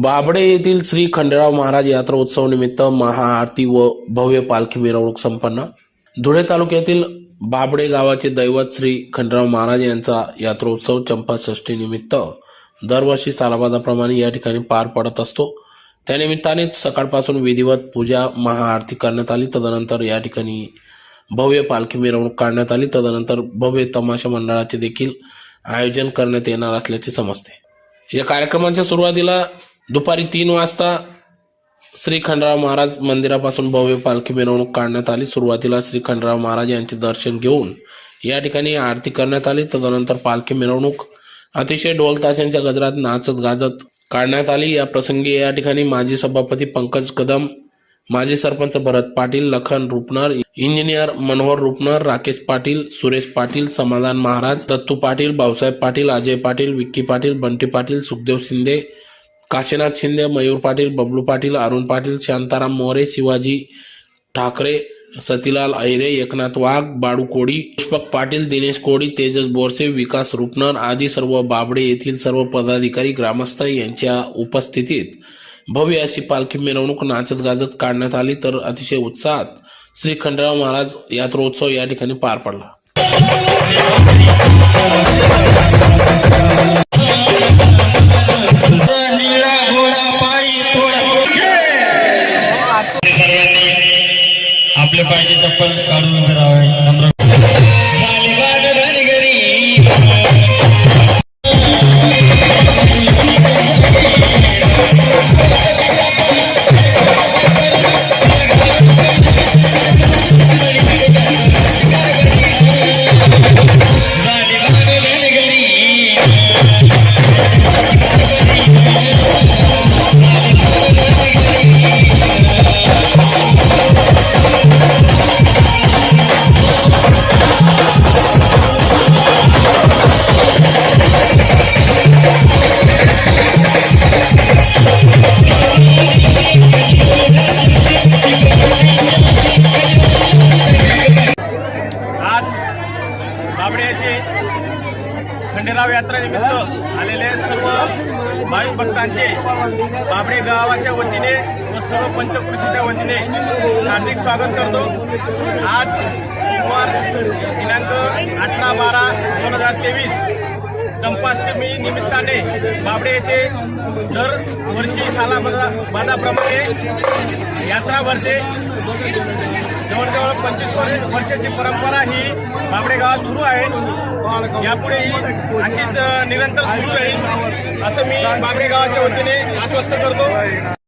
बाबडे येथील श्री खंडेराव महाराज यात्रा उत्सव निमित्त महाआरती व भव्य पालखी मिरवणूक संपन्न. धुळे तालुक्यातील बाबडे गावाचे दैवत श्री खंडेराव महाराज यांचा यात्रोत्सव चंपाषष्ठीनिमित्त निमित्त दरवर्षी सालाबादाप्रमाणे या ठिकाणी पार पडत असतो. त्यानिमित्ताने सकाळपासून विधिवत पूजा महाआरती करण्यात आली. तदनंतर या ठिकाणी भव्य पालखी मिरवणूक काढण्यात आली. तदनंतर भव्य तमाशा मंडळाचे देखील आयोजन करण्यात येणार असल्याचे समजते. या कार्यक्रमाच्या सुरुवातीला दुपारी तीन वाजता श्री खंडराव महाराज मंदिरापासून भव्य पालखी मिरवणूक काढण्यात आली. सुरुवातीला श्री खंडराव महाराज यांचे दर्शन घेऊन या ठिकाणी आरती करण्यात आली. तदनंतर पालखी मिरवणूक अतिशय ढोल ताशांच्या गजरात नाचत गाजत काढण्यात आली. या प्रसंगी या ठिकाणी माजी सभापती पंकज कदम माजी सरपंच भरत पाटील लखन रुपनर इंजिनियर मनोहर रुपनर राकेश पाटील सुरेश पाटील समाधान महाराज दत्तू पाटील भाऊसाहेब पाटील अजय पाटील विक्की पाटील बंटी पाटील सुखदेव शिंदे काशीनाथ शिंदे मयूर पाटील बबलू पाटील अरुण पाटील शांताराम मोरे शिवाजी ठाकरे सतीलाल ऐरे एकनाथ वाघ बाळू कोडी पुष्पक पाटील दिनेश कोडी तेजस बोरसे विकास रुपनर आदी सर्व बाबडे येथील सर्व पदाधिकारी ग्रामस्थ यांच्या उपस्थितीत भव्य अशी पालखी मिरवणूक नाचत गाजत काढण्यात आली तर अतिशय उत्साहात श्री खंडराव महाराज यात्रोत्सव या ठिकाणी पार पडला. आपले पाहिजे चप्पल काढून करावे नम्र खंडेराव यात्रेनिमित्त आलेले सर्व भाविक भक्तांचे बाबडे गावाच्या वतीने व सर्व पंचकृषीच्या वतीने हार्दिक स्वागत करतो. आज सोमवार दिनांक अठरा बारा दोन हजार तेवीस चंपाष्टमी निमित्ताने बाबडे येथे दर वर्षी साला बादाप्रमाणे यात्रा भरते. जवळजवळ पंचवीस वर्षाची परंपरा ही बाबडे गावात सुरू आहे. यापुढेही अशीच निरंतर सुरू राहील असं मी बाबडे गावाच्या वतीने आश्वस्त करतो.